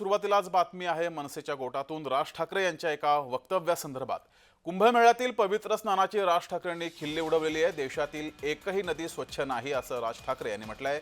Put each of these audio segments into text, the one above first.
सुरुवातीलाच बातमी आहे मनसेच्या गोटातून. राज ठाकरे यांच्या एका वक्तव्यासंदर्भात. कुंभमेळ्यातील पवित्र स्नानाची राज ठाकरेंनी खिल्ली उडवलेली आहे. देशातील एकही नदी स्वच्छ नाही असं राज ठाकरे यांनी म्हटलंय.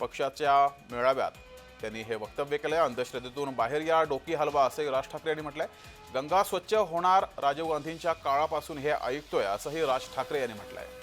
पक्षाच्या मेळाव्यात त्यांनी हे वक्तव्य केलंय. अंधश्रद्धेतून बाहेर या डोकी हलवा असंही राज ठाकरे यांनी म्हटलंय. गंगा स्वच्छ होणार राजीव गांधींच्या काळापासून हे ऐकतोय असंही राज ठाकरे यांनी म्हटलं आहे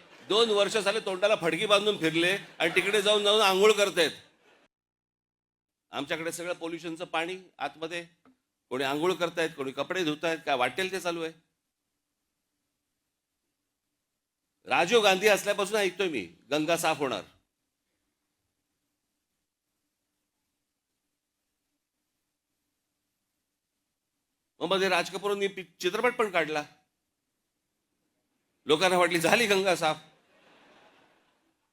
दोन वर्ष झाले तोंडाला फडकी बांधून फिरले आणि तिकडे जाऊन जाऊन आंघोळ करतायत आमच्याकडे सगळं पोल्युशनचं पाणी आतमध्ये. कोणी आंघोळ करतायत कोणी कपडे धुतायत काय वाटेल ते चालू आहे. राजीव गांधी असल्यापासून ऐकतोय मी गंगा साफ होणार. मग मध्ये राज कपूरांनी चित्रपट पण काढला. लोकांना वाटली झाली गंगा साफ.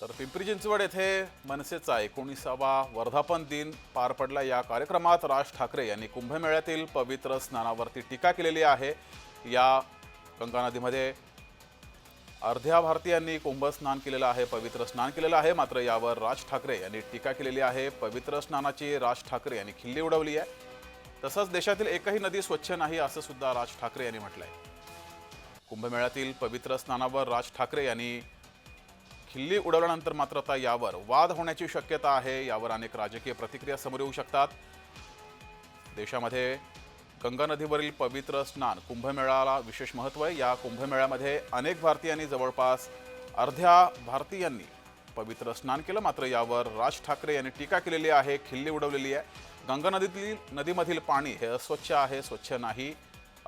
तर पिंपरी चिंचवड येथे मनसेचा एकोणीसावा वर्धापन दिन पार पडला. या कार्यक्रमात राज ठाकरे यांनी कुंभमेळ्यातील पवित्र स्नानावरती टीका केलेली आहे. या गंगा नदीमध्ये अर्ध्या भारतीयांनी कुंभ स्नान केलेलं आहे पवित्र स्नान केलेलं आहे. मात्र यावर राज ठाकरे यांनी टीका केलेली आहे. पवित्र स्नानाची राज ठाकरे यांनी खिल्ली उडवली आहे. तसंच देशातील एकही नदी स्वच्छ नाही असं सुद्धा राज ठाकरे यांनी म्हटलंय. कुंभमेळ्यातील पवित्र स्नानावर राज ठाकरे यांनी खिल्ली उडवल्यानंतर मात्र आता यावर वाद होण्याची शक्यता आहे. यावर अनेक राजकीय प्रतिक्रिया समोर येऊ शकतात. देशामध्ये गंगा नदीवरील पवित्र स्नान कुंभमेळ्याला विशेष महत्त्व आहे. या कुंभमेळ्यामध्ये अनेक भारतीयांनी जवळपास अर्ध्या भारतीयांनी पवित्र स्नान केलं. मात्र यावर राज ठाकरे यांनी टीका केलेली आहे. खिल्ली उडवलेली आहे. गंगा नदीतील नदीमधील पाणी हे अस्वच्छ आहे स्वच्छ नाही.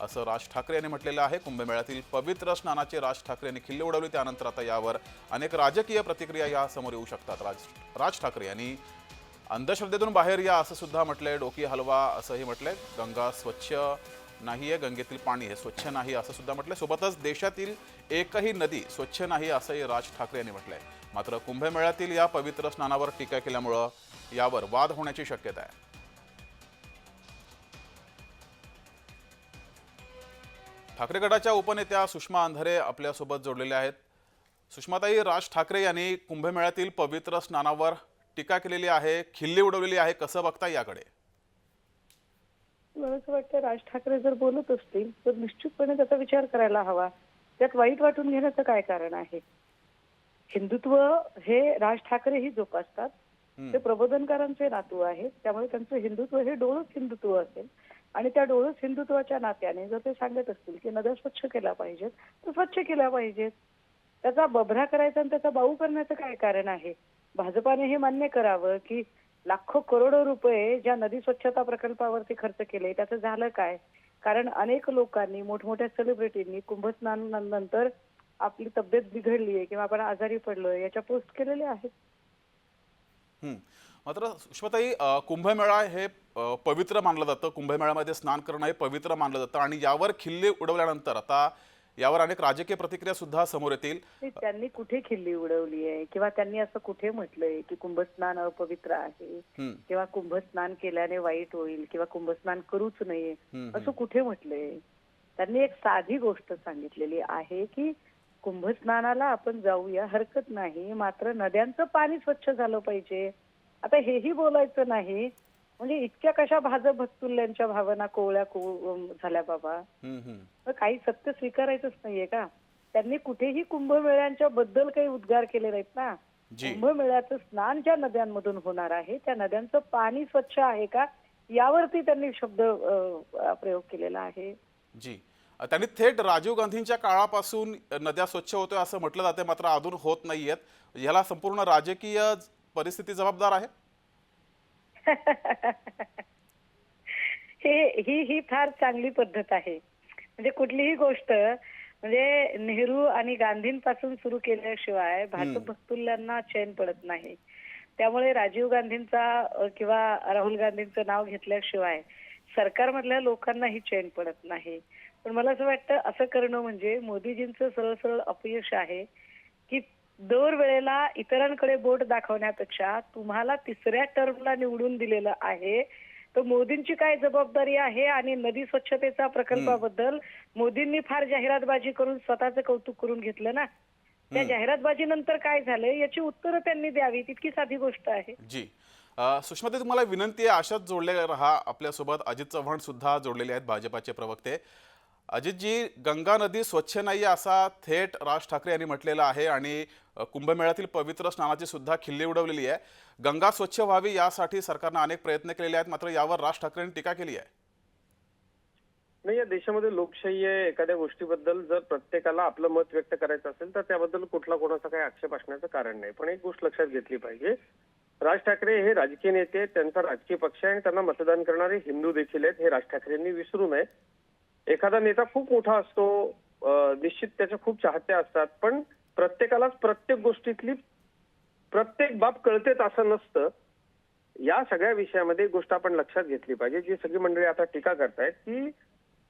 असं राज ठाकरे यांनी म्हटलेलं आहे. कुंभमेळ्यातील पवित्र स्नानाचे राज ठाकरे यांनी खिल्ले उडवली. त्यानंतर आता यावर अनेक राजकीय प्रतिक्रिया या समोर येऊ शकतात. राज राज ठाकरे यांनी अंधश्रद्धेतून बाहेर या असं सुद्धा म्हटलंय. डोकी हलवा असंही म्हटलंय. गंगा स्वच्छ नाही आहे गंगेतील पाणी हे स्वच्छ नाही असं सुद्धा म्हटलंय. सोबतच देशातील एकही नदी स्वच्छ नाही असंही राज ठाकरे यांनी म्हटलंय. मात्र कुंभमेळ्यातील या पवित्र स्नानावर टीका केल्यामुळं यावर वाद होण्याची शक्यता आहे. ठाकरे गटाच्या उपनेत्या सुषमा अंधारे आपल्यासोबत जोडलेल्या आहेत. सुषमाताई राज ठाकरे यांनी कुंभमेळ्यातील पवित्र स्नानावर टीका केलेली आहे खिल्ली उडवलेली आहे. कसं बघता याकडे? मला असं वाटतं राज ठाकरे जर बोलत असतील तर निश्चितपणे त्याचा विचार करायला हवा. त्यात वाईट वाटून घेण्याचं काय कारण आहे? हिंदुत्व हे राज ठाकरेही जोपासतात. ते प्रबोधनकारांचे नातू आहेत. त्यामुळे त्यांचं हिंदुत्व हे डोळस हिंदुत्व असेल. आणि त्या डोळस हिंदुत्वाच्या नात्याने जर ते सांगत असतील की नद्या स्वच्छ केल्या पाहिजेत तर स्वच्छ केल्या पाहिजेत. त्याचा बभरा करायचा आणि त्याचा बाऊ करण्याचं काय कारण आहे? भाजपाने हे मान्य करावं की लाखो करोडो रुपये ज्या नदी स्वच्छता प्रकल्पावरती खर्च केले त्याचं झालं काय? कारण अनेक लोकांनी मोठमोठ्या सेलिब्रिटींनी कुंभस्नानानंतर आपली तब्येत बिघडली आहे किंवा आपण आजारी पडलोय याच्या पोस्ट केलेल्या आहेत. मात्र सुषमाताई कुंभमेळा हे पवित्र मानलं जातं. कुंभमेळ्यामध्ये स्नान करणं हे पवित्र मानलं जातं. आणि यावर खिल्ली उडवल्यानंतर आता यावर अनेक राजकीय प्रतिक्रिया सुद्धा समोर येतील. त्यांनी कुठे खिल्ली उडवली आहे? किंवा त्यांनी असं कुठे म्हटलंय की कुंभस्नान अपवित्र आहे. किंवा कुंभस्नान केल्याने वाईट होईल? किंवा कुंभस्नान करूच नये? असं कुठे म्हटलंय? त्यांनी एक साधी गोष्ट सांगितलेली आहे की कुंभस्नानाला आपण जाऊया हरकत नाही. मात्र नद्यांचं पाणी स्वच्छ झालं पाहिजे. आता हेही बोलायचं नाही. म्हणजे इतक्या कशा भाजप भक्तुल्यांच्या भावना कोवळ्या को झाल्या बाबा. काही सत्य स्वीकारायचंच नाहीये का? त्यांनी कुठेही कुंभमेळ्यांच्या बद्दल काही उद्गार केले नाहीत ना. कुंभमेळ्याचं स्नान ज्या नद्यांमधून होणार आहे त्या नद्यांचं पाणी स्वच्छ आहे का? यावरती त्यांनी शब्द प्रयोग केलेला आहे. जी. त्यांनी थेट राजीव गांधींच्या काळापासून नद्या स्वच्छ होतोय असं म्हटलं जाते मात्र अजून होत नाहीयेत. याला संपूर्ण राजकीय परिस्थिती जबाबदार आहे? हे ही ही फार चांगली पद्धत आहे. म्हणजे कुठलीही गोष्ट म्हणजे नेहरू आणि गांधींपासून सुरू केल्याशिवाय भाजप भक्तुल्यांना चैन पडत नाही. त्यामुळे राजीव गांधींचा किंवा राहुल गांधींचं नाव घेतल्याशिवाय सरकारमधल्या लोकांनाही चैन पडत नाही. पण मला असं वाटतं असं करणं म्हणजे मोदीजींचं सरळ सरळ अपयश आहे की दर वेळेला इतरांकडे बोट दाखवण्यापेक्षा तुम्हाला तिसऱ्या टर्मला निवडून दिलेलं आहे. तर मोदींची काय जबाबदारी आहे आणि नदी स्वच्छतेचा प्रकल्पाबद्दल मोदींनी फार जाहिरातबाजी करून स्वतःचं कौतुक करून घेतलं ना? त्या जाहिरातबाजीनंतर काय झालंय? याची उत्तरं त्यांनी द्यावी तितकी साधी गोष्ट आहे. जी. अ, सुषमाताई तुम्हाला विनंती आहे अशाच जोडले राहा. आपल्यासोबत अजित चव्हाण सुद्धा जोडलेले आहेत भाजपाचे प्रवक्ते. अजितजी गंगा नदी स्वच्छ नाही असा थेट राज ठाकरे यांनी म्हटलेला आहे आणि कुंभमेळ्यातील पवित्र स्नानाची सुद्धा खिल्ली उडवलेली आहे. गंगा स्वच्छ व्हावी यासाठी सरकारनं अनेक प्रयत्न केलेले आहेत मात्र यावर राज ठाकरेंनी टीका केली आहे. नाही या देशामध्ये लोकशाही आहे एखाद्या गोष्टीबद्दल. जर प्रत्येकाला आपलं मत व्यक्त करायचं असेल तर त्याबद्दल कुठला कोणाचा काही आक्षेप असण्याचं कारण नाही. पण एक गोष्ट लक्षात घेतली पाहिजे. राज ठाकरे हे राजकीय नेते त्यांचा राजकीय पक्ष आहे आणि त्यांना मतदान करणारे हिंदू देखील आहेत हे राज ठाकरेंनी विसरू नये. एखादा नेता खूप मोठा असतो निश्चित त्याच्या खूप चाहत्या असतात पण प्रत्येकालाच प्रत्येक गोष्टीतली प्रत्येक बाब कळतेच असं नसतं. या सगळ्या विषयामध्ये एक गोष्ट आपण लक्षात घेतली पाहिजे जी सगळी मंडळी आता टीका करतायत की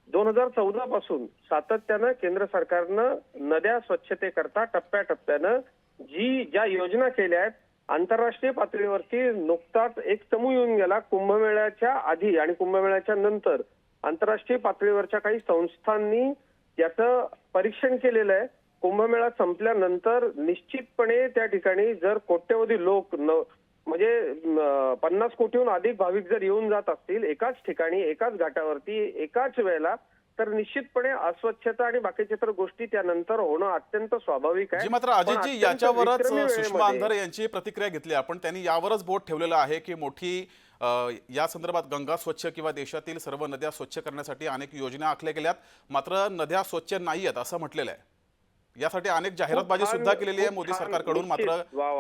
दोन हजार चौदा पासून सातत्यानं केंद्र सरकारनं नद्या स्वच्छतेकरता टप्प्याटप्प्यानं जी ज्या योजना केल्या आहेत आंतरराष्ट्रीय पातळीवरती नुकताच एक चमू येऊन गेला कुंभमेळ्याच्या आधी आणि कुंभमेळ्याच्या नंतर. आंतरराष्ट्रीय पातळीवरच्या काही संस्थांनी याचं परीक्षण केलेलं आहे. कुंभमेळा संपल्यानंतर निश्चितपणे त्या ठिकाणी जर कोट्यवधी लोक म्हणजे पन्नास कोटीहून अधिक भाविक जर येऊन जात असतील एकाच ठिकाणी एकाच घाटावरती एकाच वेळेला तर निश्चितपणे अस्वच्छता आणि बाकीच्या तर गोष्टी त्यानंतर होणं अत्यंत स्वाभाविक आहे. जी मात्र अजितजी याच्यावरच सुषमा अंधारे यांची प्रतिक्रिया घेतली. आपण त्यांनी यावरच बोट ठेवलेलं आहे की मोठी या संदर्भात गंगा स्वच्छ किंवा देशातील सर्व नद्या स्वच्छ करण्यासाठी अनेक योजना आखल्या गेल्यात. मात्र नद्या स्वच्छ नाही आहेत असं म्हटलेलं आहे. यासाठी अनेक जाहिरातबाजी सुद्धा केलेली आहे मोदी सरकारकडून. मात्र.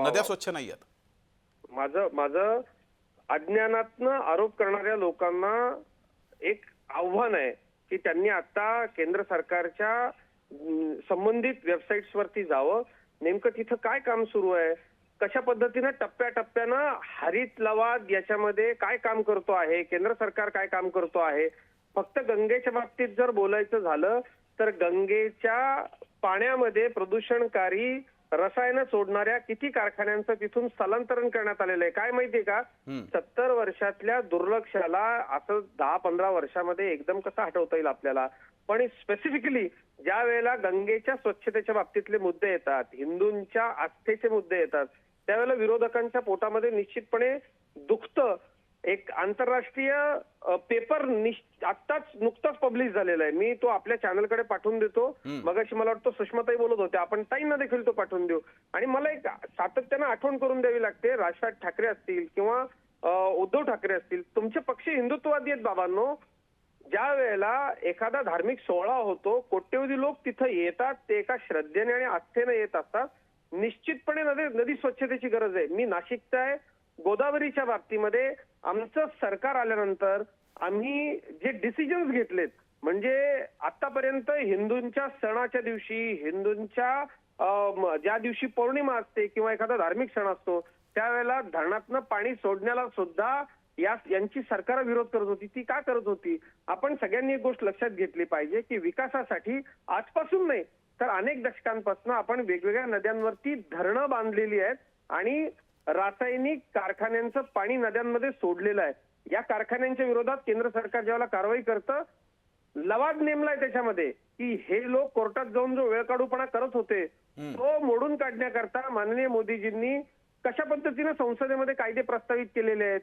नद्या स्वच्छ नाही आहेत माझं माझं अज्ञानातनं आरोप करणाऱ्या लोकांना एक आव्हान आहे की त्यांनी आता केंद्र सरकारच्या संबंधित वेबसाईट्स वरती जावं. नेमकं तिथं काय काम सुरू आहे? कशा पद्धतीनं टप्प्याटप्प्यानं हरित लवाद याच्यामध्ये काय काम करतो आहे? केंद्र सरकार काय काम करतो आहे? फक्त गंगेच्या बाबतीत जर बोलायचं झालं तर गंगेच्या पाण्यामध्ये प्रदूषणकारी रसायनं सोडणाऱ्या किती कारखान्यांचं तिथून स्थलांतरण करण्यात आलेलं आहे? काय माहितीये का. सत्तर वर्षातल्या दुर्लक्षाला असं दहा पंधरा वर्षामध्ये एकदम कसं हटवता येईल आपल्याला? पण स्पेसिफिकली ज्या वेळेला गंगेच्या स्वच्छतेच्या बाबतीतले मुद्दे येतात हिंदूंच्या आस्थेचे मुद्दे येतात त्यावेळेला विरोधकांच्या पोटामध्ये निश्चितपणे दुखतं. एक आंतरराष्ट्रीय पेपर आत्ताच नुकताच पब्लिश झालेला आहे. मी तो आपल्या चॅनलकडे पाठवून देतो. मगाशी मला वाटतं सुषमाताई बोलत होते आपण ताईंना देखील तो पाठवून देऊ. आणि मला एक सातत्यानं आठवण करून द्यावी लागते. राजनाथ ठाकरे असतील किंवा उद्धव ठाकरे असतील. तुमचे पक्ष हिंदुत्ववादी आहेत बाबांनो. ज्या वेळेला एखादा धार्मिक सोहळा होतो कोट्यवधी लोक तिथं येतात ते एका श्रद्धेने आणि आस्थेने येत असतात. निश्चितपणे नदी नदी स्वच्छतेची गरज आहे. मी नाशिकचा आहे. गोदावरीच्या बाबतीमध्ये आमचं सरकार आल्यानंतर आम्ही जे डिसिजन्स घेतलेत म्हणजे आतापर्यंत हिंदूंच्या सणाच्या दिवशी हिंदूंच्या ज्या दिवशी पौर्णिमा असते किंवा एखादा धार्मिक सण असतो त्यावेळेला धरणातनं पाणी सोडण्याला सुद्धा या यांची सरकार विरोध करत होती. ती का करत होती? आपण सगळ्यांनी एक गोष्ट लक्षात घेतली पाहिजे की विकासासाठी आजपासून नाही तर अनेक दशकांपासून आपण वेगवेगळ्या नद्यांवरती धरणं बांधलेली आहेत आणि रासायनिक कारखान्यांचं पाणी नद्यांमध्ये सोडलेलं आहे. या कारखान्यांच्या विरोधात केंद्र सरकार ज्यावेळेला कारवाई करतं लवाद नेमलाय त्याच्यामध्ये की हे लोक कोर्टात जाऊन जो वेळ काढूपणा करत होते तो मोडून काढण्याकरता माननीय मोदीजींनी कशा पद्धतीने संसदेमध्ये कायदे प्रस्तावित केलेले आहेत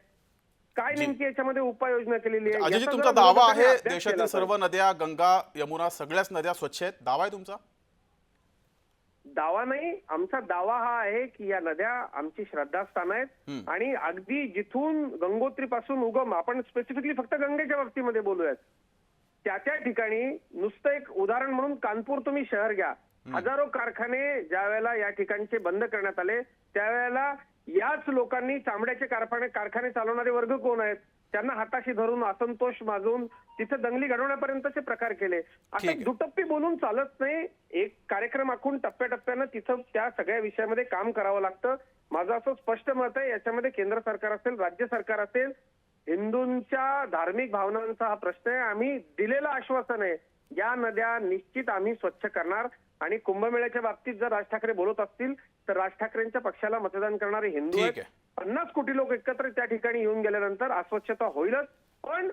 काय नेमकी याच्यामध्ये उपाययोजना केलेली आहे तुमचा दावा आहे देशातील सर्व नद्या गंगा यमुना सगळ्याच नद्या स्वच्छ आहेत. दावा आहे तुमचा? दावा नाही. आमचा दावा हा आहे की या नद्या आमची श्रद्धास्थान आहेत. आणि अगदी जिथून गंगोत्री पासून उगम आपण स्पेसिफिकली फक्त गंगेच्या बाबतीमध्ये बोलूयात. त्या त्या ठिकाणी नुसतं एक उदाहरण म्हणून कानपूर तुम्ही शहर घ्या. हजारो कारखाने ज्या वेळेला या ठिकाणचे बंद करण्यात आले त्यावेळेला याच लोकांनी चामड्याचे कारखाने कारखाने चालवणारे वर्ग कोण आहेत? त्यांना हाताशी धरून असंतोष माजून तिथे दंगली घडवण्यापर्यंतचे प्रकार केले. आता. दुटप्पी बोलून चालत नाही. एक कार्यक्रम आखून टप्प्याटप्प्यानं तिथं त्या सगळ्या विषयामध्ये काम करावं लागतं. माझं असं स्पष्ट मत आहे याच्यामध्ये केंद्र सरकार असेल राज्य सरकार असेल हिंदूंच्या धार्मिक भावनांचा हा प्रश्न आहे. आम्ही दिलेलं आश्वासन आहे या नद्या निश्चित आम्ही स्वच्छ करणार. आणि कुंभमेळ्याच्या बाबतीत जर राज ठाकरे बोलत असतील तर राज ठाकरेंच्या पक्षाला मतदान करणारे हिंदू आहेत. पन्नास कोटी लोक एकत्र त्या ठिकाणी येऊन गेल्यानंतर अस्वच्छता होईलच. पण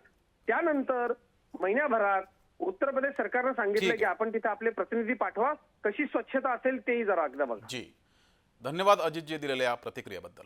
त्यानंतर महिन्याभरात उत्तर प्रदेश सरकारनं सांगितलं. की आपण तिथे आपले प्रतिनिधी पाठवा. कशी स्वच्छता असेल तेही जरा एकदा बघा. जी. धन्यवाद अजितजी दिलेल्या या प्रतिक्रियेबद्दल.